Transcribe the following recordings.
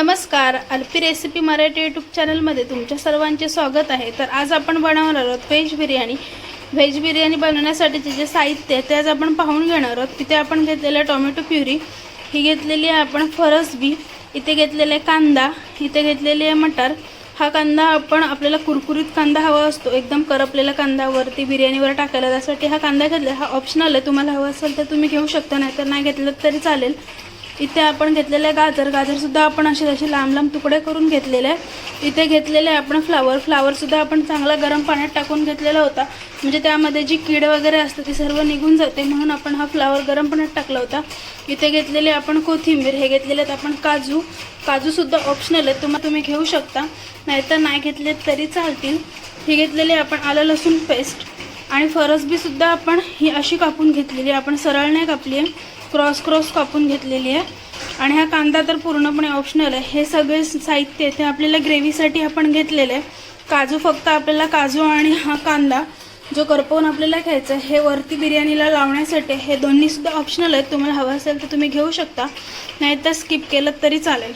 नमस्कार Alleppey recipe Marathi YouTube चॅनलमध्ये तुमच्या सर्वांचे स्वागत आहे. तर आज आपण बनवणार आहोत व्हेज बिर्याणी. व्हेज बिर्याणी बनवण्यासाठीचे जे साहित्य आहे ते आज आपण पाहून घेणार आहोत. तिथे आपण घेतलेलं टोमॅटो प्युरी ही घेतलेली आहे आपण फरसबी इथे घेतलेला आहे कांदा इथे घेतलेली आहे मटार. हा कांदा आपण आपल्याला कुरकुरीत कांदा हवा असतो एकदम करपलेला कांदा वरती बिर्याणीवर टाकायला. त्यासाठी हा कांदा घेतला हा ऑप्शनल आहे. तुम्हाला हवा असेल तर तुम्ही घेऊ शकता नाही तर नाही घेतलं तरी चालेल. इथे आपण घेतलेलं आहे गाजर गाजरसुद्धा आपण असे असे लांब लांब तुकडे करून घेतलेले. आहे इथे घेतलेले आहे आपण फ्लावर फ्लावरसुद्धा आपण चांगला गरम पाण्यात टाकून घेतलेला होता. म्हणजे त्यामध्ये जी कीड वगैरे असते ती सर्व निघून जाते म्हणून आपण हा फ्लावर गरम पाण्यात टाकला होता. इथे घेतलेले आपण कोथिंबीर हे घेतलेले आहेत आपण काजू. काजूसुद्धा ऑप्शनल आहेत तुम्हाला तुम्ही घेऊ शकता. नाहीतर नाही घेतले तरी चालतील. हे घेतलेले आपण आलं लसूण पेस्ट आणि फरसबीसुद्धा आपण ही अशी कापून घेतलेली आहे. आपण सरळ नाही कापली आहे. क्रॉस क्रॉस कापून घेतलेली आहे. आणि हा कांदा तर पूर्णपणे ऑप्शनल आहे. हे सगळे साहित्य आहे ते आपल्याला ग्रेव्हीसाठी आपण घेतलेलं आहे. काजू फक्त आपल्याला काजू आणि हा कांदा जो करपवून आपल्याला घ्यायचा आहे हे वरती बिर्याणीला लावण्यासाठी हे दोन्हीसुद्धा ऑप्शनल आहेत. तुम्हाला हवं असेल तर तुम्ही घेऊ शकता. नाहीतर स्किप केलं तरी चालेल.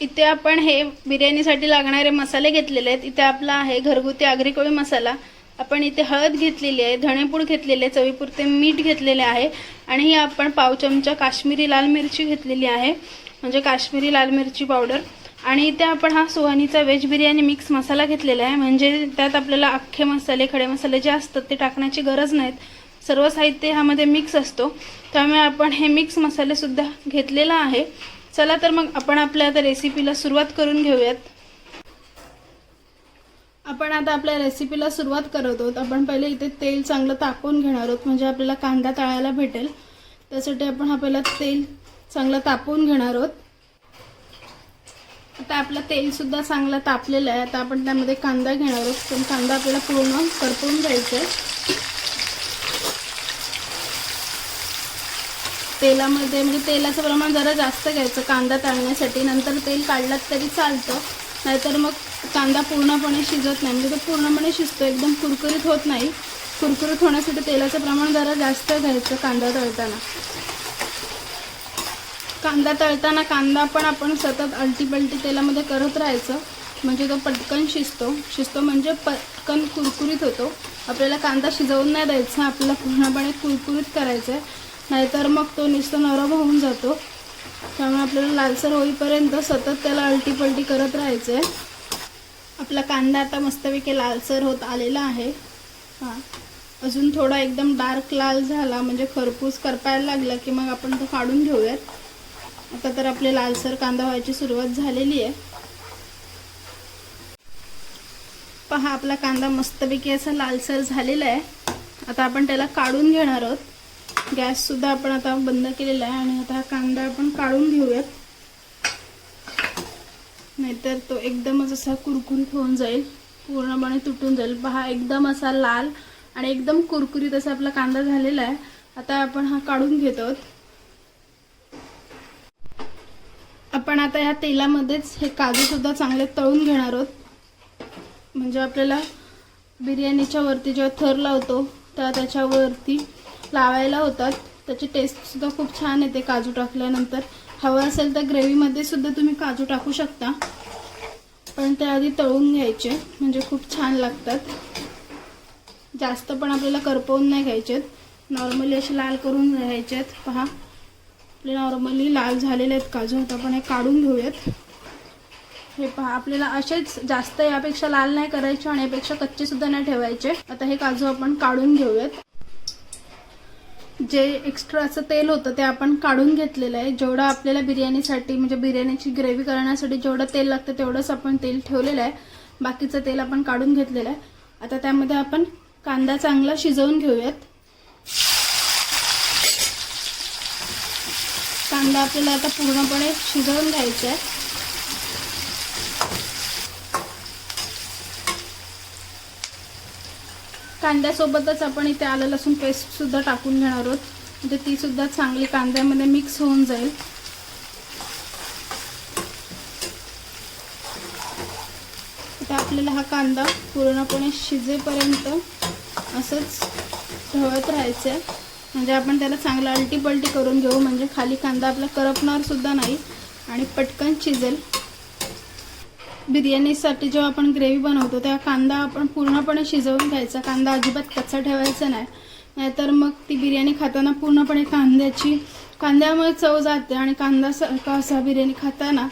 इथे आपण हे बिर्याणीसाठी लागणारे मसाले घेतलेले आहेत. इथे आपला आहे घरगुती आगरी कोळी मसाला. आपण इथे हळद घेतलेली आहे धणेपूड घेतलेले आहे चवीपुरते मीठ घेतलेले आहे आणि ही आपण पाव चमचा काश्मीरी लाल मिरची घेतलेली आहे म्हणजे काश्मीरी लाल मिरची पावडर आणि इथे आपण हा सुहानीचा व्हेज बिर्याणी मिक्स मसाला घेतलेला आहे म्हणजे त्यात आपल्याला अख्खे मसाले खडे मसाले जे असतात ते टाकण्याची गरज नाहीत. सर्व साहित्य ह्यामध्ये मिक्स असतो. त्यामुळे आपण हे मिक्स मसालेसुद्धा घेतलेला आहे. चला तर मग आपण आपल्या आता रेसिपीला सुरुवात करून घेऊयात. आपण आता आपल्या रेसिपीला सुरुवात करत आहोत. आपण पहिले इथे तेल चांगलं तापवून घेणार आहोत. म्हणजे आपल्याला कांदा तळायला भेटेल. त्यासाठी आपण हा पहिला तेल चांगलं तापवून घेणार आहोत. आता आपलं तेलसुद्धा चांगलं तापलेलं आहे. आता आपण त्यामध्ये कांदा घेणार आहोत. पण कांदा आपल्याला पूर्ण करपवून घ्यायचा आहे तेलामध्ये म्हणजे तेलाचं प्रमाण जरा जास्त घ्यायचं कांदा तळण्यासाठी. नंतर तेल काढलात तरी चालतं. नाहीतर मग कांदा पूर्णपणे शिजत नाही. म्हणजे तो पूर्णपणे शिजतो. एकदम कुरकुरीत होत नाही. कुरकुरीत होण्यासाठी तेलाचं प्रमाण जरा जास्त घ्यायचं कांदा तळताना. कांदा तळताना कांदा पण आपण सतत अलटीपलटी तेलामध्ये करत राहायचं. म्हणजे तो पटकन शिजतो. शिजतो म्हणजे पटकन कुरकुरीत होतो. आपल्याला कांदा शिजवून नाही द्यायचा. आपल्याला पूर्णपणे कुरकुरीत करायचं आहे नाहीतर मग तो नुसतं नरम होऊन जातो. त्यामुळे आपल्याला लालसर होईपर्यंत सतत त्याला अलटीपलटी करत राहायचं आहे आपला कांदा आता मस्तपैकी लालसर होत आलेला आहे. हां. अजून थोडा एकदम डार्क लाल झाला म्हणजे खरपूस करपायला लागला की मग आपण तो काढून घेऊयात. आता तर आपले लालसर कांदा व्हायची सुरुवात झालेली आहे. पहा आपला कांदा मस्तपैकी असा लालसर झालेला आहे. आता आपण त्याला काढून घेणार आहोत. गॅससुद्धा आपण आता बंद केलेला आहे आणि आता हा कांदा आपण काढून घेऊयात. नाहीतर तो एकदमच असा कुरकुरीत होऊन जाईल. पूर्णपणे तुटून जाईल. पहा एकदम असा लाल आणि एकदम कुरकुरीत असा आपला कांदा झालेला आहे. आता आपण हा काढून घेतो आपण आता ह्या तेलामध्येच हे काजूसुद्धा चांगले तळून घेणार आहोत. म्हणजे आपल्याला बिर्याणीच्या वरती जेव्हा थर लावतो तेव्हा त्याच्यावरती लावायला होतात. त्याची टेस्टसुद्धा खूप छान येते काजू टाकल्यानंतर. हवं असेल तर ग्रेव्हीमध्ये सुद्धा तुम्ही काजू टाकू शकता. पण ते आधी तळून घ्यायचे म्हणजे खूप छान लागतात. जास्त पण आपल्याला करपवून नाही घ्यायचेत. नॉर्मली असे लाल करून घ्यायचे आहेत पहा आपले नॉर्मली लाल झालेले आहेत काजू. आता आपण हे काढून घेऊयात. हे पहा आपल्याला असेच जास्त यापेक्षा लाल नाही करायचे आणि यापेक्षा कच्चे सुद्धा नाही ठेवायचे. आता हे काजू आपण काढून घेऊयात. जे एक्स्ट्राचं तेल होतं ते आपण काढून घेतलेलं आहे. जेवढं आपल्याला बिर्याणीसाठी म्हणजे बिर्याणीची ग्रेव्ही करण्यासाठी जेवढं तेल लागतं तेवढंच आपण तेल ठेवलेलं आहे. बाकीचं तेल आपण काढून घेतलेलं आहे. आता त्यामध्ये आपण कांदा चांगला शिजवून घेऊयात. कांदा आपल्याला आता पूर्णपणे शिजवून घ्यायचा आहे. कांद्यासोबतच आपण इथे आलं लसूण पेस्टसुद्धा टाकून घेणार आहोत. म्हणजे तीसुद्धा चांगली कांद्यामध्ये मिक्स होऊन जाईल. आता आपल्याला हा कांदा पूर्णपणे शिजेपर्यंत असंच ढवळत राहायचं आहे म्हणजे आपण त्याला चांगलं अलटी पलटी करून घेऊ. म्हणजे खाली कांदा आपला करपणारसुद्धा नाही आणि पटकन शिजेल. बिर्याणीसाठी जेव्हा आपण ग्रेव्ही बनवतो तेव्हा कांदा आपण पूर्णपणे शिजवून घ्यायचा. कांदा अजिबात कच्चा ठेवायचा नाही. नाहीतर मग ती बिर्याणी खाताना पूर्णपणे कांद्याची कांद्यामुळे चव जाते आणि कांदा सारखा असा बिर्याणी खाताना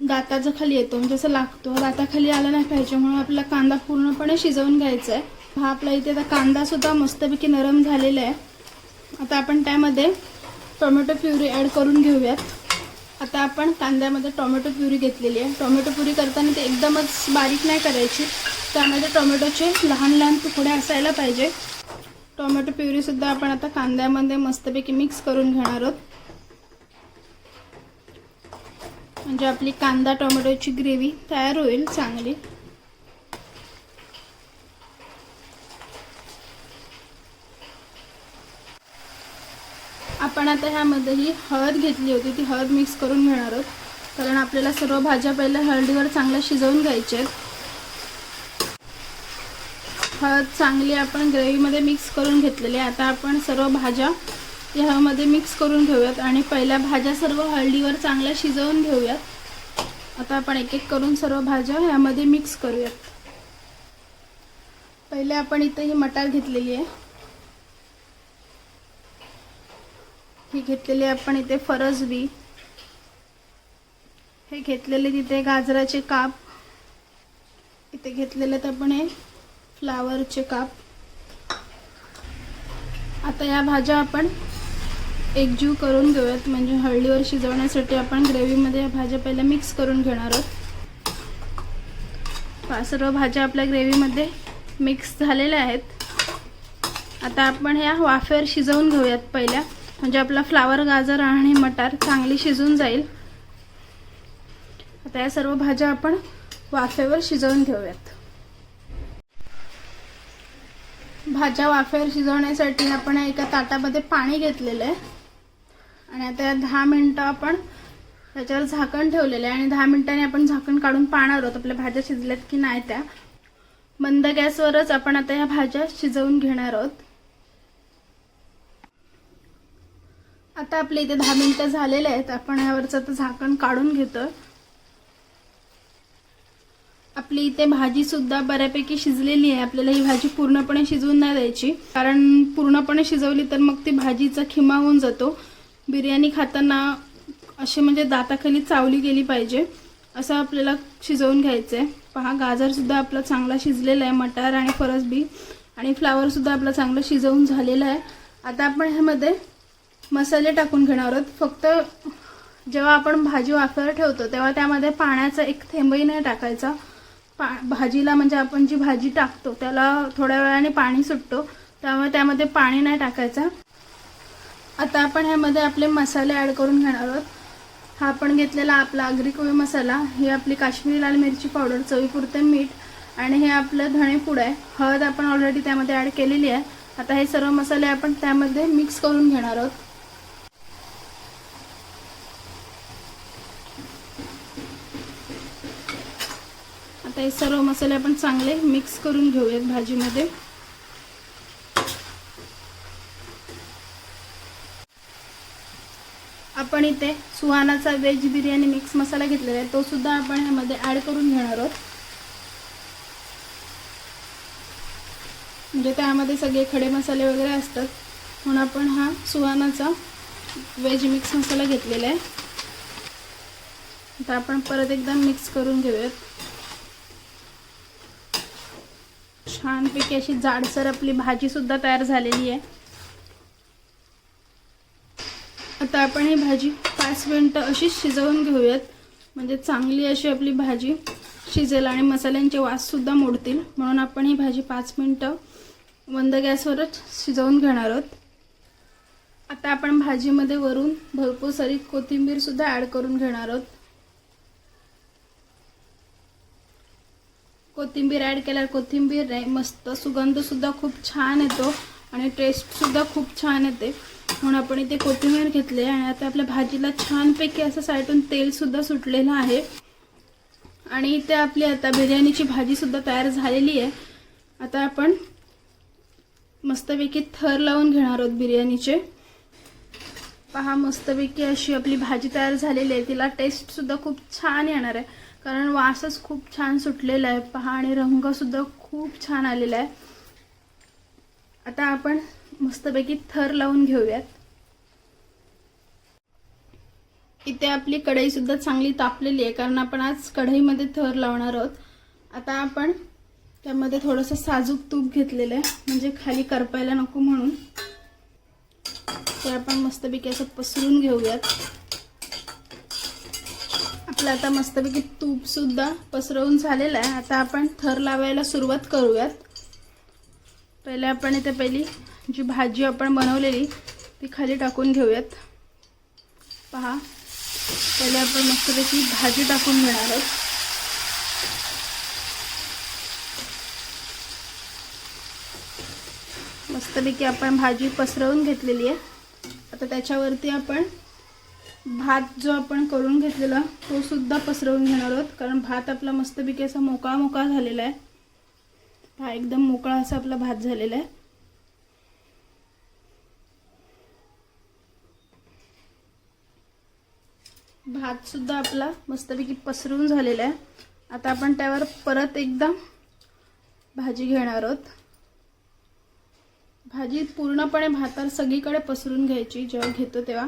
दाताचा खाली येतो म्हणजे असं लागतो दाताखाली आला नाही पाहिजे म्हणून आपला कांदा पूर्णपणे शिजवून घ्यायचा आहे. हा आपला इथे आता कांदासुद्धा मस्तपैकी नरम झालेला आहे. आता आपण त्यामध्ये टोमॅटो प्युरी ॲड करून घेऊयात. आता आपण कांद्यामध्ये टोमॅटो प्युरी घेतलेली आहे. टोमॅटो प्युरी करताना ते एकदमच बारीक नाही करायची. त्यामध्ये टोमॅटोचे लहान लहान तुकडे असायला पाहिजे. टोमॅटो प्युरीसुद्धा आपण आता कांद्यामध्ये मस्तपैकी मिक्स करून घेणार आहोत. म्हणजे आपली कांदा टोमॅटोची ग्रेव्ही तयार होईल चांगली. आपण आता ह्यामध्ये ही हळद घेतली होती. ती हळद मिक्स करून घेणार आहोत. कारण आपल्याला सर्व भाज्या पहिल्या हळदीवर चांगल्या शिजवून घ्यायच्या आहेत. हळद चांगली आपण ग्रेव्हीमध्ये मिक्स करून घेतलेली आहे. आता आपण सर्व भाज्या ह्यामध्ये मिक्स करून घेऊयात आणि पहिल्या भाज्या सर्व हळदीवर चांगल्या शिजवून घेऊयात. आता आपण एक एक करून सर्व भाज्या ह्यामध्ये मिक्स करूयात. पहिले आपण इथे ही मटार घेतलेली आहे. ही घेतलेली आपण इथे फरसबी हे घेतलेले तिथे गाजराचे काप. इथे घेतलेले तर आपण हे फ्लावरचे काप. आता या भाज्या आपण एकजीव करून घेऊयात. म्हणजे हळदीवर शिजवण्यासाठी आपण ग्रेव्हीमध्ये या भाज्या पहिल्या मिक्स करून घेणार आहोत. सर्व भाज्या आपल्या ग्रेव्हीमध्ये मिक्स झालेल्या आहेत. आता आपण ह्या वाफेवर शिजवून घेऊयात पहिल्या. म्हणजे आपला फ्लावर गाजर आणि मटार चांगली शिजून जाईल. आता या सर्व भाज्या आपण वाफेवर शिजवून घेऊयात. भाज्या वाफेवर शिजवण्यासाठी आपण एका ताटामध्ये पाणी घेतलेलं आहे. आणि आता या दहा मिनटं आपण त्याच्यावर झाकण ठेवलेलं आहे. आणि दहा मिनिटांनी आपण झाकण काढून पाहणार आहोत आपल्या भाज्या शिजल्यात की नाही त्या. मंद गॅसवरच आपण आता ह्या भाज्या शिजवून घेणार आहोत. आता आपले इथे दहा मिनटं झालेले आहेत. आपण यावरचं आता झाकण काढून घेतो. आपली इथे भाजीसुद्धा बऱ्यापैकी शिजलेली आहे. आपल्याला ही भाजी पूर्णपणे शिजवून नाही द्यायची. कारण पूर्णपणे शिजवली तर मग ती भाजीचा खिमा होऊन जातो. बिर्याणी खाताना अशी म्हणजे दाताखाली चावली गेली पाहिजे. असं आपल्याला शिजवून घ्यायचं आहे पहा गाजरसुद्धा आपला चांगला शिजलेला आहे. मटार आणि फरसबी आणि फ्लावरसुद्धा आपला चांगलं शिजवून झालेला आहे. आता आपण ह्यामध्ये मसाले टाकून घेणार आहोत. फक्त जेव्हा आपण भाजी वाफेवर ठेवतो तेव्हा त्यामध्ये पाण्याचा एक थेंबही नाही टाकायचा. पा भाजीला म्हणजे आपण जी भाजी टाकतो त्याला थोड्या वेळाने पाणी सुटतो. त्यामुळे त्यामध्ये पाणी नाही टाकायचं. आता आपण ह्यामध्ये आपले मसाले ॲड करून घेणार आहोत. हा आपण घेतलेला आपला आगरी कोळी मसाला ही आपली काश्मीरी लाल मिरची पावडर चवीपुरते मीठ आणि हे आपलं धणेपूड आहे. हळद आपण ऑलरेडी त्यामध्ये ॲड केलेली आहे. आता हे सर्व मसाले आपण त्यामध्ये मिक्स करून घेणार आहोत. आता हे सर्व मसाले आपण चांगले मिक्स करून घेऊयात भाजीमध्ये. आपण इथे सुहानाचा व्हेज बिर्याणी मिक्स मसाला घेतलेला आहे. तो सुद्धा आपण ह्यामध्ये ॲड करून घेणार आहोत. म्हणजे त्यामध्ये सगळे खडे मसाले वगैरे असतात. म्हणून आपण हा सुहानाचा व्हेज मिक्स मसाला घेतलेला आहे. आता आपण परत एकदा मिक्स करून घेऊयात. छानपैकी अशी जाडसर आपली भाजीसुद्धा तयार झालेली आहे. आता आपण ही भाजी पाच मिनटं अशीच शिजवून घेऊयात. म्हणजे चांगली अशी आपली भाजी शिजेल आणि मसाल्यांचे वाससुद्धा मोडतील. म्हणून आपण ही भाजी पाच मिनटं मंद गॅसवरच शिजवून घेणार आहोत. आता आपण भाजीमध्ये वरून भरपूर सारी कोथिंबीरसुद्धा ॲड करून घेणार आहोत. कोथिंबीर ॲड केल्यावर कोथिंबीर आहे मस्त सुगंधसुद्धा खूप छान येतो आणि टेस्टसुद्धा खूप छान येते. म्हणून आपण इथे कोथिंबीर घेतले आणि आता आपल्या भाजीला छानपैकी असं साईडून तेलसुद्धा सुटलेलं आहे. आणि इथे आपली आता बिर्याणीची भाजीसुद्धा तयार झालेली आहे. आता आपण मस्तपैकी थर लावून घेणार आहोत बिर्याणीचे. पहा मस्तपैकी अशी आपली भाजी तयार झालेली आहे. तिला टेस्टसुद्धा खूप छान येणार आहे. कारण वासच खूप छान सुटलेला आहे. पहा आणि रंगसुद्धा खूप छान आलेला आहे. आता आपण मस्तपैकी थर लावून घेऊयात. इथे आपली कढईसुद्धा चांगली तापलेली आहे कारण आपण आज कढईमध्ये थर लावणार आहोत. आता आपण त्यामध्ये थोडंसं साजूक तूप घेतलेलं आहे म्हणजे खाली करपायला नको म्हणून. ते आपण मस्तपैकी असं पसरून घेऊयात. आपलं आता मस्तपैकी तूपसुद्धा पसरवून झालेलं आहे. आता आपण थर लावायला सुरुवात करूयात. पहिले आपण इथे पहिली जी भाजी आपण बनवलेली ती खाली टाकून घेऊयात. पहा पहिले आपण मस्तपैकी भाजी टाकून घेणार आहोत. मस्तपैकी आपण भाजी पसरवून घेतलेली आहे. आता त्याच्यावरती आपण भात जो आपण करून घेतलेला तो सुद्धा पसरवून घेणार आहोत. कारण भात आपला मस्तपैकी असा मोकळा मोकळा झालेला आहे. हा एकदम मोकळा असा आपला भात झालेला आहे. भात सुद्धा आपला मस्तपैकी पसरून झालेला आहे. आता आपण त्यावर परत एकदा भाजी घेणार आहोत. भाजी पूर्णपणे भातावर सगळीकडे पसरून घ्यायची जेव्हा घेतो तेव्हा.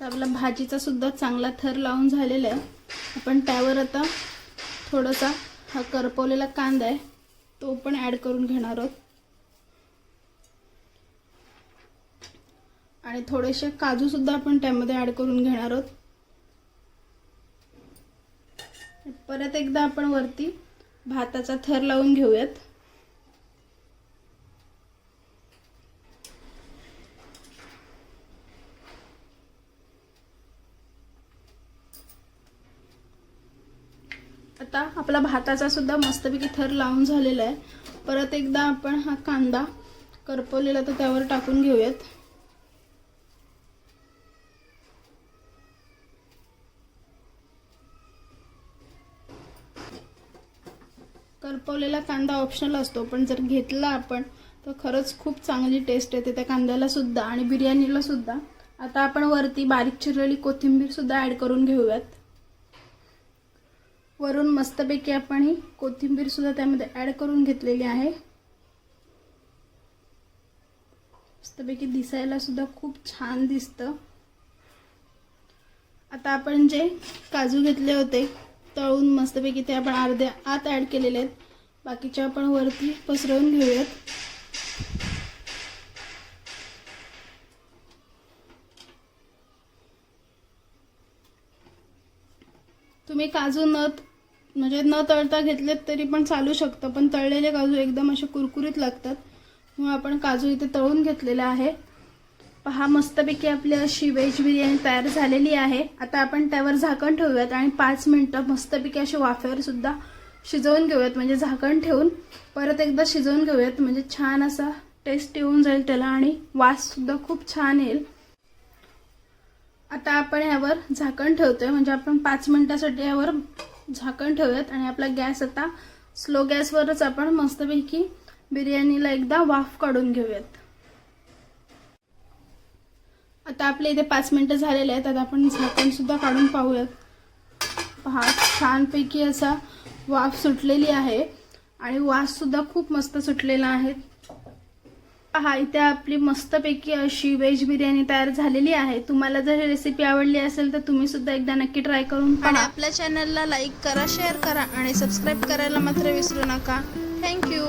तर आपला भाजीचा सुद्धा चांगला थर लावून झालेला आहे. आपण त्यावर आता थोडासा हा करपवलेला कांदा आहे तो पण ॲड करून घेणार आहोत. आणि थोडेसे काजूसुद्धा आपण त्यामध्ये ॲड करून घेणार आहोत. परत एकदा आपण वरती भाताचा थर लावून घेऊयात. आता आपला भाताचा सुद्धा मस्तपैकी थर लावून झालेला आहे. परत एकदा आपण हा कांदा करपवलेला तर त्यावर टाकून घेऊयात. करपवलेला कांदा ऑप्शनल असतो पण जर घेतला आपण तर खरंच खूप चांगली टेस्ट येते त्या कांद्याला सुद्धा आणि बिर्याणीला सुद्धा. आता आपण वरती बारीक चिरलेली कोथिंबीर सुद्धा ऍड करून घेऊयात. वरून मस्तपैकी आपण ही कोथिंबीरसुद्धा त्यामध्ये ॲड करून घेतलेली आहे. मस्तपैकी दिसायला सुद्धा खूप छान दिसतं. आता आपण जे काजू घेतले होते तळून मस्तपैकी ते आपण अर्ध्या आत ॲड केलेले आहेत. बाकीच्या आपण वरती पसरवून घेऊयात. तुम्ही काजू न म्हणजे न तळता घेतलेत तरी पण चालू शकतं पण तळलेले काजू एकदम असे कुरकुरीत लागतात. मग आपण काजू इथे तळून घेतलेला आहे. पहा मस्तपैकी आपली अशी व्हेज बिर्याणी तयार झालेली आहे. आता आपण त्यावर झाकण ठेवूयात आणि पाच मिनटं मस्तपैकी अशी वाफेवर सुद्धा शिजवून घेऊयात म्हणजे झाकण ठेवून. परत एकदा शिजवून घेऊयात म्हणजे छान असा टेस्ट येऊन जाईल त्याला आणि वास सुद्धा खूप छान येईल. आता आपण यावर झाकण ठेवतोय. म्हणजे आपण पाच मिनिटासाठी यावर झाकण ठेवूयात. आणि आपला गॅस आता स्लो गॅसवरच आपण मस्तपैकी बिर्याणीला एकदा वाफ काढून घेऊयात. आता आपले इथे पाच मिनिटं झालेले आहेत. आता आपण झाकणसुद्धा काढून पाहूयात. पहा छानपैकी असा वाफ सुटलेली आहे. आणि वाससुद्धा खूप मस्त सुटलेला आहे. पहा इथे आपली मस्तपैकी अशी व्हेज बिर्याणी तयार झालेली आहे. तुम्हाला जर ही रेसिपी आवडली असेल तर तुम्ही सुद्धा एकदा नक्की ट्राय करून पण पहा आपल्या चॅनलला लाईक करा शेअर करा आणि सबस्क्राईब करायला मात्र विसरू नका. थँक्यू